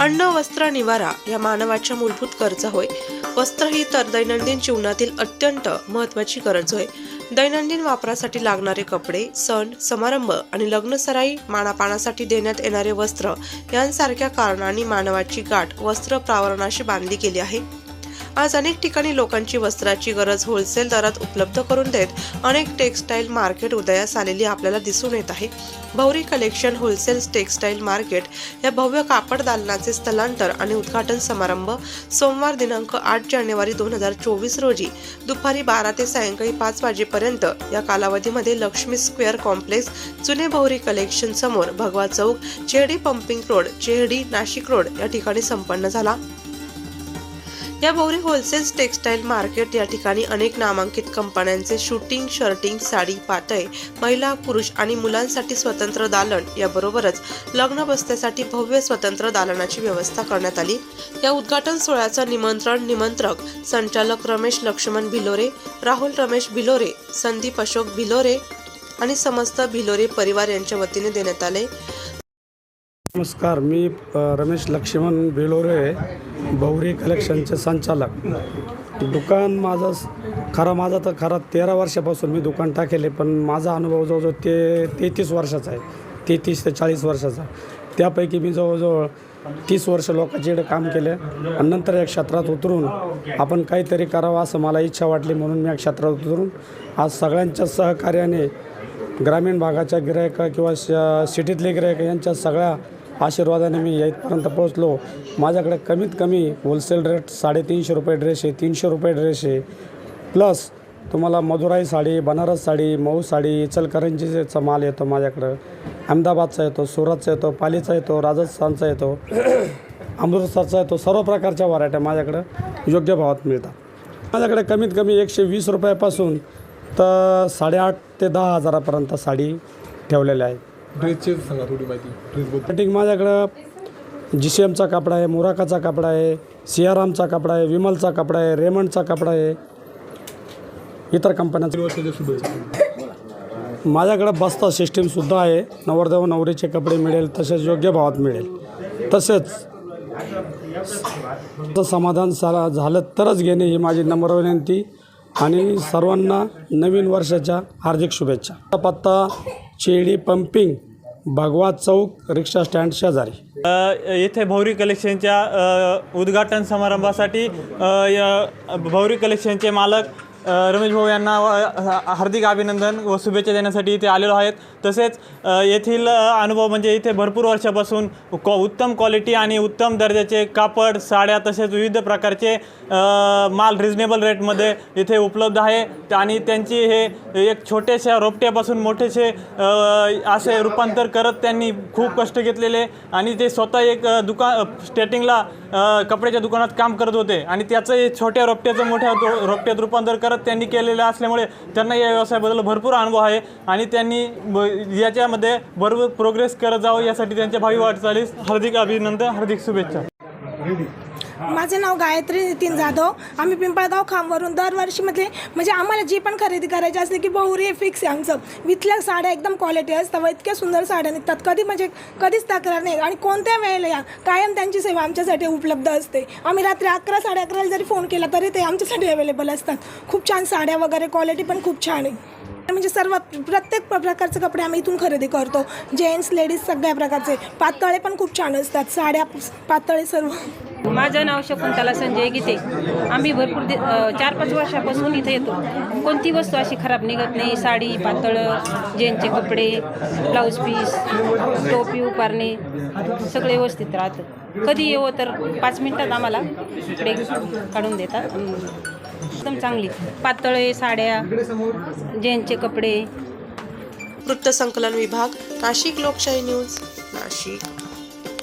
अन्न वस्त्र निवारा या मानवाच्या मूलभूत गरजा होय. वस्त्र ही तर दैनंदिन जीवनातील अत्यंत महत्त्वाची गरज होय. दैनंदिन वापरासाठी लागणारे कपडे सण समारंभ आणि लग्नसराई मानापानासाठी देण्यात येणारे वस्त्र यांसारख्या कारणांनी मानवाची गाठ वस्त्र प्रावरणाशी बांधली गेली आहे. आज अनेक ठिकाणी लोकांची वस्त्राची गरज होलसेल दरात उपलब्ध करून देत अनेक टेक्स्टाईल मार्केट उदयास आलेली आपल्याला दिसून येत आहे. भौरी कलेक्शन होलसेल टेक्स्टाईल मार्केट या भव्य कापड दालनाचे स्थलांतर आणि उद्घाटन समारंभ सोमवार दिनांक आठ जानेवारी दोन हजार चोवीस रोजी दुपारी बारा ते सायंकाळी पाच वाजेपर्यंत या कालावधीमध्ये लक्ष्मी स्क्वेअर कॉम्प्लेक्स जुने भौरी कलेक्शन समोर Bhagwa Chowk Chehdi pumping road Chehdi Nashik road या ठिकाणी संपन्न झाला. या भोवरी होलसेल टेक्स्टाईल मार्केट या ठिकाणी अनेक नामांकित कंपन्यांचे शूटिंग शर्टिंग साडी पातळ महिला पुरुष आणि मुलांसाठी स्वतंत्र दालन याबरोबरच लग्न बसण्यासाठी भव्य स्वतंत्र दालनाची व्यवस्था करण्यात आली. या उद्घाटन सोहळ्याचं निमंत्रण निमंत्रक संचालक रमेश लक्ष्मण भिलोरे राहुल रमेश भिलोरे संदीप अशोक भिलोरे आणि समस्त भिलोरे परिवार यांच्या वतीने देण्यात आले. नमस्कार मी रमेश लक्ष्मण बेलोरे भौरी कलेक्शनचे संचालक. दुकान माझं खरा माझा तर खरा तेरा वर्षापासून मी दुकान टाकेले पण माझा अनुभव जवळजवळ ते तेहतीस वर्षाचा आहे. तेहतीस ते चाळीस वर्षाचा. त्यापैकी मी जवळजवळ तीस वर्ष लोकांच्याकडे काम केले आणि नंतर या क्षेत्रात उतरून आपण काहीतरी करावं असं मला इच्छा वाटली म्हणून मी या क्षेत्रात उतरून आज सगळ्यांच्या सहकार्याने ग्रामीण भागाच्या गिरायका किंवा श सिटीतले गिरायक यांच्या सगळ्या आशीर्वादाने मी इथपर्यंत पोहोचलो. माझ्याकडे कमीत कमी होलसेल रेट साडेतीनशे रुपये ड्रेस आहे तीनशे रुपये ड्रेस आहे. प्लस तुम्हाला मधुराई साडी बनारस साडी मऊ साडी इचलकरंजीचा माल येतो माझ्याकडं. अहमदाबादचा येतो सुरतचा येतो पालीचा येतो राजस्थानचा येतो अमृतसरचा येतो. सर्व प्रकारच्या व्हरायट्या माझ्याकडं योग्य भावात मिळतात. माझ्याकडे कमीत कमी एकशे वीस रुपयापासून तर साडेआठ ते दहा हजारापर्यंत साडी ठेवलेल्या आहे ड्रेसचे सांगा थोडी माहिती ड्रेसबद्दल कटिंग माझ्याकडं जी सी एमचा कपडा आहे मुराकाचा कपडा आहे सियारामचा कपडा आहे विमलचा कपडा आहे रेमंडचा कपडा आहे इतर कंपन्यांचा तीन वर्षाच्या शुभेच्छा. माझ्याकडं बस्ता सिस्टीमसुद्धा आहे. नवरदेव नवरीचे कपडे मिळेल तसेच योग्य भावात मिळेल. तसेच समाधान सा झालं तरच घेणे ही माझी नम्र विनंती. आणि सर्वांना नवीन वर्षाच्या हार्दिक शुभेच्छा. पत्ता चेडी पंपिंग भगवा चौक रिक्षा स्टँड शेजारी. येथे भौरी कलेक्शनच्या उद्घाटन समारंभासाठी य- भौरी कलेक्शनचे मालक रमेश भाऊ यांना हार्दिक अभिनंदन व शुभेच्छा देण्यासाठी इथे आलेलो आहेत. तसेच येथील अनुभव म्हणजे इथे भरपूर वर्षापासून क्वा उत्तम क्वालिटी आणि उत्तम दर्जाचे कापड साड्या तसेच विविध प्रकारचे माल रिजनेबल रेटमध्ये इथे उपलब्ध आहे. आणि त्यांची हे एक छोट्याशा रोपट्यापासून मोठेसे असे रूपांतर करत त्यांनी खूप कष्ट घेतलेले. आणि ते स्वतः एक दुकान स्टेटिंगला कपड्याच्या दुकानात काम करत होते. आणि त्याचं हे छोट्या रोपट्याचं मोठ्या रोपट्यात रूपांतर करत त्यांनी केलेलं असल्यामुळे त्यांना या व्यवसायाबद्दल भरपूर अनुभव आहे आणि त्यांनी ब- याच्यामध्ये भरपूर प्रोग्रेस करत जावं यासाठी त्यांच्या भावी वाटचालीस हार्दिक अभिनंदन हार्दिक शुभेच्छा. माझं नाव गायत्री नितीन जाधव. आम्ही पिंपळगाव खांबवरून दरवर्षी म्हणजे म्हणजे आम्हाला जी पण खरेदी करायची असते की बहुरी हे फिक्स आहे आमचं. इथल्या साड्या एकदम क्वालिटी असतात व इतक्या सुंदर साड्या निघतात. कधी म्हणजे कधीच तक्रार नाही. आणि कोणत्या वेळेला या? कायम त्यांची सेवा आमच्यासाठी उपलब्ध असते. आम्ही रात्री अकरा साडे अकराला जरी फोन केला तरी ते आमच्यासाठी अवेलेबल असतात. खूप छान साड्या वगैरे क्वालिटी पण खूप छान आहे. म्हणजे सर्व प्रत्येक प्र- प्रकारचे कपडे आम्ही इथून खरेदी करतो. जेंट्स लेडीज सगळ्या प्रकारचे. पातळे पण खूप छान असतात. साड्या पातळे सर्व. माझं नाव शकुंतला संजय गीते. आम्ही भरपूर दि चार पाच वर्षापासून इथे येतो. कोणती वस्तू अशी खराब निघत नाही? साडी पातळं जेंटचे कपडे ब्लाऊज पीस टोपी उपारणे सगळे व्यवस्थित राहतं. कधी येऊ तर पाच मिनटात आम्हाला इकडे काढून देतात. एकदम चांगली. पातळे साड्या जेंटचे कपडे. वृत्तसंकलन विभाग नाशिक लोकशाही न्यूज नाशिक.